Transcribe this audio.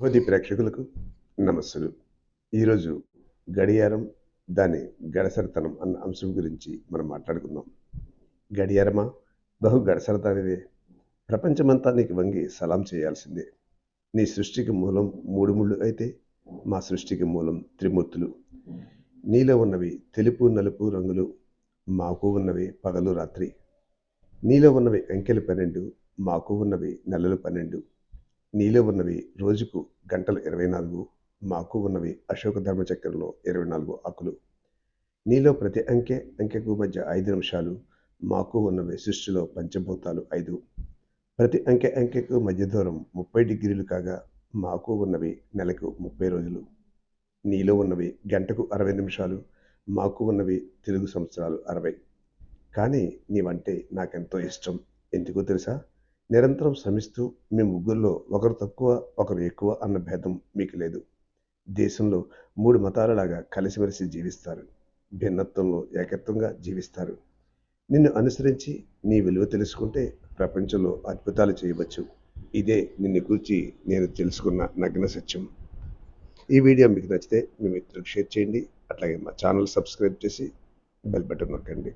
కొద్ది ప్రేక్షకులకు నమస్సులు. ఈరోజు గడియారం దాని గడసరితనం అన్న అంశం గురించి మనం మాట్లాడుకుందాం. గడియారమా? బహు గడసరతనివే ప్రపంచమంతా నీకు వంగి సలాం చేయాల్సిందే. నీ సృష్టికి మూలం మూడు ముళ్ళు అయితే మా సృష్టికి మూలం త్రిమూర్తులు. నీలో ఉన్నవి తెలుపు నలుపు రంగులు మాకు ఉన్నవి పగలు రాత్రి. నీలో ఉన్నవి అంకెలు పన్నెండు మాకు ఉన్నవి నెలలు పన్నెండు. నీలో ఉన్నవి రోజుకు గంటలు ఇరవై నాలుగు మాకు ఉన్నవి అశోక ధర్మచక్రంలో ఇరవై నాలుగు ఆకులు. నీలో ప్రతి అంకె అంకెకు మధ్య ఐదు నిమిషాలు మాకు ఉన్నవి సృష్టిలో పంచభూతాలు ఐదు. ప్రతి అంకె అంకెకు మధ్య దూరం ముప్పై డిగ్రీలు కాగా మాకు ఉన్నవి నెలకు ముప్పై రోజులు. నీలో ఉన్నవి గంటకు అరవై నిమిషాలు మాకు ఉన్నవి తెలుగు సంవత్సరాలు అరవై. కానీ నీవంటే నాకెంతో ఇష్టం. ఎందుకో తెలుసా? నిరంతరం శ్రమిస్తూ మీ ముగ్గురులో ఒకరు తక్కువ ఒకరు ఎక్కువ అన్న భేదం మీకు లేదు. దేశంలో మూడు మతాలలాగా కలిసిమెలిసి జీవిస్తారు. భిన్నత్వంలో ఏకత్వంగా జీవిస్తారు. నిన్ను అనుసరించి నీ విలువ తెలుసుకుంటే ప్రపంచంలో అద్భుతాలు చేయవచ్చు. ఇదే నిన్ను గురించి నేను తెలుసుకున్న నగ్న సత్యం. ఈ వీడియో మీకు నచ్చితే మీ మిత్రులకు షేర్ చేయండి. అట్లాగే మా ఛానల్ సబ్స్క్రైబ్ చేసి బెల్ బటన్ నొక్కండి.